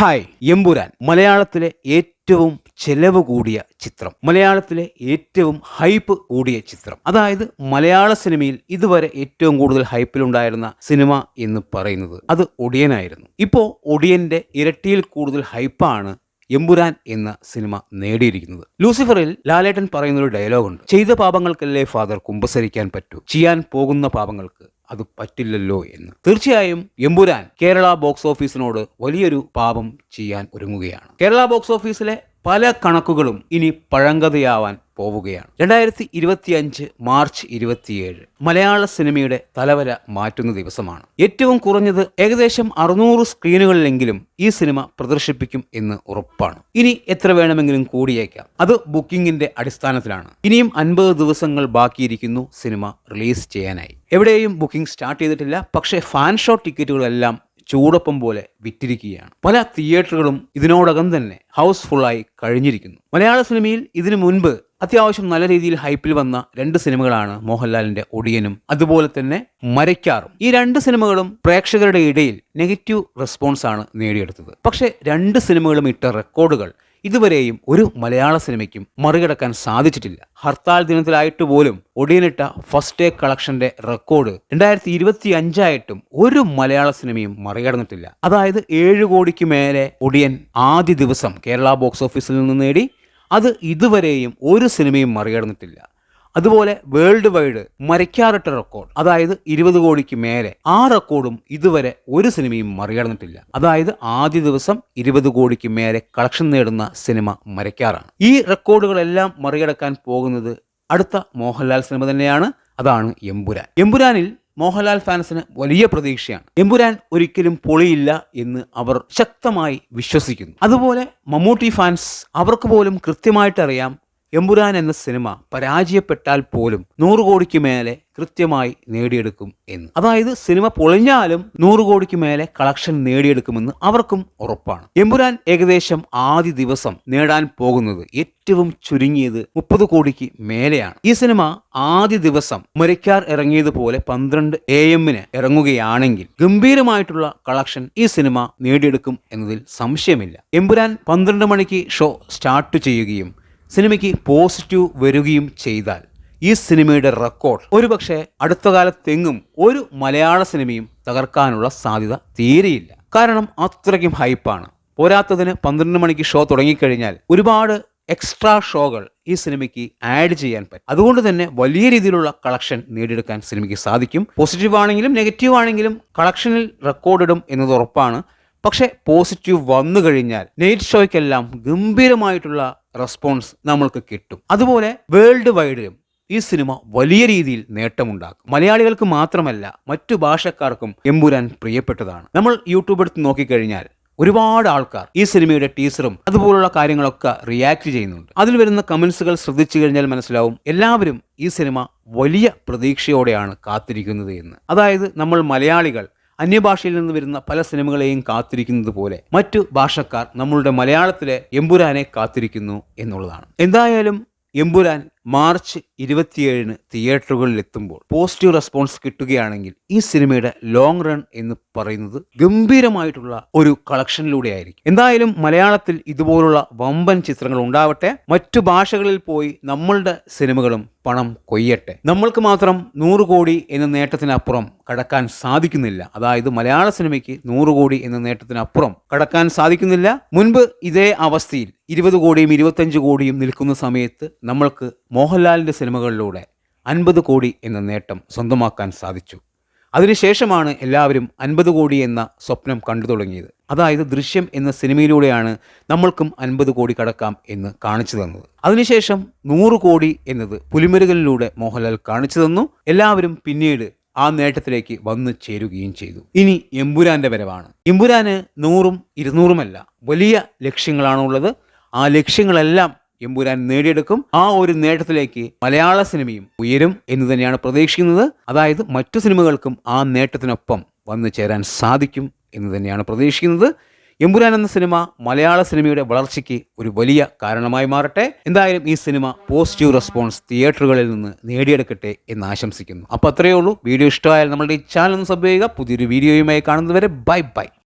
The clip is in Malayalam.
ഹായ് എമ്പുരാൻ. മലയാളത്തിലെ ഏറ്റവും ചെലവ് കൂടിയ ചിത്രം. മലയാളത്തിലെ ഏറ്റവും ഹൈപ്പ് കൂടിയ ചിത്രം. അതായത് മലയാള സിനിമയിൽ ഇതുവരെ ഏറ്റവും കൂടുതൽ ഹൈപ്പിലുണ്ടായിരുന്ന സിനിമ എന്ന് പറയുന്നത് അത് ഒടിയനായിരുന്നു. ഇപ്പോൾ ഒടിയന്റെ ഇരട്ടിയിൽ കൂടുതൽ ഹൈപ്പാണ് എമ്പുരാൻ എന്ന സിനിമ നേടിയിരിക്കുന്നത്. ലൂസിഫറിൽ ലാലേട്ടൻ പറയുന്ന ഒരു ഡയലോഗുണ്ട്. ചെയ്ത പാപങ്ങൾക്കല്ലേ ഫാദർ കുമ്പസരിക്കാൻ പറ്റൂ. ചെയ്യാൻ പോകുന്ന പാപങ്ങൾക്ക് അത് പറ്റില്ലല്ലോ എന്ന്. തീർച്ചയായും എമ്പുരാൻ കേരള ബോക്സ് ഓഫീസിനോട് വലിയൊരു പാപം ചെയ്യാൻ ഒരുങ്ങുകയാണ്. കേരള ബോക്സ് ഓഫീസിലെ പല കണക്കുകളും ഇനി പഴങ്കഥയാവാൻ പോവുകയാണ്. രണ്ടായിരത്തി ഇരുപത്തി അഞ്ച് മാർച്ച് ഇരുപത്തിയേഴ് മലയാള സിനിമയുടെ തലവര മാറ്റുന്ന ദിവസമാണ്. ഏറ്റവും കുറഞ്ഞത് ഏകദേശം അറുന്നൂറ് സ്ക്രീനുകളിലെങ്കിലും ഈ സിനിമ പ്രദർശിപ്പിക്കും എന്ന് ഉറപ്പാണ്. ഇനി എത്ര വേണമെങ്കിലും കൂടിയേക്കാം. അത് ബുക്കിംഗിന്റെ അടിസ്ഥാനത്തിലാണ്. ഇനിയും അൻപത് ദിവസങ്ങൾ ബാക്കിയിരിക്കുന്നു സിനിമ റിലീസ് ചെയ്യാനായി. എവിടെയും ബുക്കിംഗ് സ്റ്റാർട്ട് ചെയ്തിട്ടില്ല. പക്ഷേ ഫാൻ ഷോ ടിക്കറ്റുകളെല്ലാം ചൂടൊപ്പം പോലെ വിറ്റിരിക്കുകയാണ്. പല തിയേറ്ററുകളും ഇതിനോടകം തന്നെ ഹൗസ്ഫുള്ളായി കഴിഞ്ഞിരിക്കുന്നു. മലയാള സിനിമയിൽ ഇതിനു മുൻപ് അത്യാവശ്യം നല്ല രീതിയിൽ ഹൈപ്പിൽ വന്ന രണ്ട് സിനിമകളാണ് മോഹൻലാലിന്റെ ഒടിയനും അതുപോലെ തന്നെ മരയ്ക്കാറും. ഈ രണ്ട് സിനിമകളും പ്രേക്ഷകരുടെ ഇടയിൽ നെഗറ്റീവ് റെസ്പോൺസ് ആണ് നേടിയെടുത്തത്. പക്ഷെ രണ്ട് സിനിമകളും ഇട്ട റെക്കോർഡുകൾ ഇതുവരെയും ഒരു മലയാള സിനിമയ്ക്കും മറികടക്കാൻ സാധിച്ചിട്ടില്ല. ഹർത്താൽ ദിനത്തിലായിട്ട് പോലും ഒടിയനിട്ട ഫസ്റ്റ് ഡേ കളക്ഷന്റെ റെക്കോർഡ് രണ്ടായിരത്തി ഇരുപത്തി അഞ്ചായിട്ടും ഒരു മലയാള സിനിമയും മറികടന്നിട്ടില്ല. അതായത് ഏഴ് കോടിക്ക് മേലെ ഒടിയൻ ആദ്യ ദിവസം കേരള ബോക്സ് ഓഫീസിൽ നിന്ന് നേടി അത് ഇതുവരെയും ഒരു സിനിമയും മറികടന്നിട്ടില്ല. അതുപോലെ വേൾഡ് വൈഡ് മരയ്ക്കാറിട്ട റെക്കോർഡ് അതായത് ഇരുപത് കോടിക്ക് മേലെ ആ റെക്കോർഡും ഇതുവരെ ഒരു സിനിമയും മറികടന്നിട്ടില്ല. അതായത് ആദ്യ ദിവസം ഇരുപത് കോടിക്ക് മേലെ കളക്ഷൻ നേടുന്ന സിനിമ മരയ്ക്കാറാണ്. ഈ റെക്കോർഡുകളെല്ലാം മറികടക്കാൻ പോകുന്നത് അടുത്ത മോഹൻലാൽ സിനിമ തന്നെയാണ് അതാണ് എമ്പുരാൻ. എമ്പുരാനിൽ മോഹൻലാൽ ഫാൻസിന് വലിയ പ്രതീക്ഷയാണ്. എമ്പുരാൻ ഒരിക്കലും പൊളിയില്ല എന്ന് അവർ ശക്തമായി വിശ്വസിക്കുന്നു. അതുപോലെ മമ്മൂട്ടി ഫാൻസ് അവർക്ക് പോലും കൃത്യമായിട്ട് അറിയാം എമ്പുരാൻ എന്ന സിനിമ പരാജയപ്പെട്ടാൽ പോലും നൂറ് കോടിക്ക് മേലെ കൃത്യമായി നേടിയെടുക്കും എന്ന്. അതായത് സിനിമ പൊളിഞ്ഞാലും നൂറ് കോടിക്ക് മേലെ കളക്ഷൻ നേടിയെടുക്കുമെന്ന് അവർക്കും ഉറപ്പാണ്. എമ്പുരാൻ ഏകദേശം ആദ്യ ദിവസം നേടാൻ പോകുന്നത് ഏറ്റവും ചുരുങ്ങിയത് മുപ്പത് കോടിക്ക് മേലെയാണ്. ഈ സിനിമ ആദ്യ ദിവസം മുരയ്ക്കാർ ഇറങ്ങിയതുപോലെ പന്ത്രണ്ട് എ എമ്മിന് ഇറങ്ങുകയാണെങ്കിൽ ഗംഭീരമായിട്ടുള്ള കളക്ഷൻ ഈ സിനിമ നേടിയെടുക്കും എന്നതിൽ സംശയമില്ല. എമ്പുരാൻ പന്ത്രണ്ട് മണിക്ക് ഷോ സ്റ്റാർട്ട് ചെയ്യുകയും സിനിമയ്ക്ക് പോസിറ്റീവ് വരികയും ചെയ്താൽ ഈ സിനിമയുടെ റെക്കോർഡ് ഒരുപക്ഷെ അടുത്ത കാലത്തെങ്ങും ഒരു മലയാള സിനിമയും തകർക്കാനുള്ള സാധ്യത തീരെയില്ല. കാരണം അത്രയ്ക്കും ഹൈപ്പാണ്. പോരാത്തതിന് പന്ത്രണ്ട് മണിക്ക് ഷോ തുടങ്ങിക്കഴിഞ്ഞാൽ ഒരുപാട് എക്സ്ട്രാ ഷോകൾ ഈ സിനിമയ്ക്ക് ആഡ് ചെയ്യാൻ പറ്റും. അതുകൊണ്ട് തന്നെ വലിയ രീതിയിലുള്ള കളക്ഷൻ നേടിയെടുക്കാൻ സിനിമയ്ക്ക് സാധിക്കും. പോസിറ്റീവ് ആണെങ്കിലും നെഗറ്റീവ് ആണെങ്കിലും കളക്ഷനിൽ റെക്കോർഡിടും എന്നത് ഉറപ്പാണ്. പക്ഷേ പോസിറ്റീവ് വന്നു കഴിഞ്ഞാൽ നൈറ്റ് ഷോയ്ക്കെല്ലാം ഗംഭീരമായിട്ടുള്ള റെസ്പോൺസ് നമ്മൾക്ക് കിട്ടും. അതുപോലെ വേൾഡ് വൈഡിലും ഈ സിനിമ വലിയ രീതിയിൽ നേട്ടമുണ്ടാക്കും. മലയാളികൾക്ക് മാത്രമല്ല മറ്റു ഭാഷക്കാർക്കും എമ്പുരാൻ പ്രിയപ്പെട്ടതാണ്. നമ്മൾ യൂട്യൂബ് എടുത്ത് നോക്കിക്കഴിഞ്ഞാൽ ഒരുപാട് ആൾക്കാർ ഈ സിനിമയുടെ ടീസറും അതുപോലുള്ള കാര്യങ്ങളൊക്കെ റിയാക്ട് ചെയ്യുന്നുണ്ട്. അതിൽ വരുന്ന കമൻസുകൾ ശ്രദ്ധിച്ചു കഴിഞ്ഞാൽ മനസ്സിലാവും എല്ലാവരും ഈ സിനിമ വലിയ പ്രതീക്ഷയോടെയാണ് കാത്തിരിക്കുന്നത് എന്ന്. അതായത് നമ്മൾ മലയാളികൾ അന്യഭാഷയിൽ നിന്ന് വരുന്ന പല സിനിമകളെയും കാത്തിരിക്കുന്നത് പോലെ മറ്റു ഭാഷക്കാർ നമ്മളുടെ മലയാളത്തിലെ എമ്പുരാനെ കാത്തിരിക്കുന്നു എന്നുള്ളതാണ്. എന്തായാലും എമ്പുരാൻ മാർച്ച് ഇരുപത്തിയേഴിന് തിയേറ്ററുകളിൽ എത്തുമ്പോൾ പോസിറ്റീവ് റെസ്പോൺസ് കിട്ടുകയാണെങ്കിൽ ഈ സിനിമയുടെ ലോങ് റൺ എന്ന് പറയുന്നത് ഗംഭീരമായിട്ടുള്ള ഒരു കളക്ഷനിലൂടെ ആയിരിക്കും. എന്തായാലും മലയാളത്തിൽ ഇതുപോലുള്ള വമ്പൻ ചിത്രങ്ങൾ ഉണ്ടാവട്ടെ. മറ്റു ഭാഷകളിൽ പോയി നമ്മളുടെ സിനിമകളും പണം കൊയ്യട്ടെ. നമ്മൾക്ക് മാത്രം നൂറ് കോടി എന്ന നേട്ടത്തിനപ്പുറം കടക്കാൻ സാധിക്കുന്നില്ല. അതായത് മലയാള സിനിമയ്ക്ക് നൂറ് കോടി എന്ന നേട്ടത്തിനപ്പുറം കടക്കാൻ സാധിക്കുന്നില്ല. മുൻപ് ഇതേ അവസ്ഥയിൽ ഇരുപത് കോടിയും ഇരുപത്തഞ്ച് കോടിയും നിൽക്കുന്ന സമയത്ത് നമ്മൾക്ക് മോഹൻലാലിന്റെ സിനിമകളിലൂടെ അൻപത് കോടി എന്ന നേട്ടം സ്വന്തമാക്കാൻ സാധിച്ചു. അതിനുശേഷമാണ് എല്ലാവരും അൻപത് കോടി എന്ന സ്വപ്നം കണ്ടു തുടങ്ങിയത്. അതായത് ദൃശ്യം എന്ന സിനിമയിലൂടെയാണ് നമ്മൾക്കും അൻപത് കോടി കടക്കാം എന്ന് കാണിച്ചു തന്നത്. അതിനുശേഷം നൂറ് കോടി എന്നത് പുലിമരുകളിലൂടെ മോഹൻലാൽ കാണിച്ചു തന്നു. എല്ലാവരും പിന്നീട് ആ നേട്ടത്തിലേക്ക് വന്നു ചേരുകയും ചെയ്തു. ഇനി എമ്പുരാന്റെ വരവാണ്. എമ്പുരാന് നൂറും ഇരുന്നൂറുമല്ല വലിയ ലക്ഷ്യങ്ങളാണുള്ളത്. ആ ലക്ഷ്യങ്ങളെല്ലാം എമ്പുരാൻ നേടിയെടുക്കും. ആ ഒരു നേട്ടത്തിലേക്ക് മലയാള സിനിമയും ഉയരും എന്ന് തന്നെയാണ് പ്രതീക്ഷിക്കുന്നത്. അതായത് മറ്റു സിനിമകൾക്കും ആ നേട്ടത്തിനൊപ്പം വന്നു ചേരാൻ സാധിക്കും എന്ന് തന്നെയാണ് പ്രതീക്ഷിക്കുന്നത്. എമ്പുരാൻ എന്ന സിനിമ മലയാള സിനിമയുടെ വളർച്ചയ്ക്ക് ഒരു വലിയ കാരണമായി മാറട്ടെ. എന്തായാലും ഈ സിനിമ പോസിറ്റീവ് റെസ്പോൺസ് തിയേറ്ററുകളിൽ നിന്ന് നേടിയെടുക്കട്ടെ എന്ന് ആശംസിക്കുന്നു. അപ്പോൾ അത്രയേ ഉള്ളൂ. വീഡിയോ ഇഷ്ടമായാൽ നമ്മളുടെ ഈ ചാനൽ ഒന്ന് സബ് ചെയ്യുക. പുതിയൊരു വീഡിയോയുമായി കാണുന്നതുവരെ ബൈ ബൈ.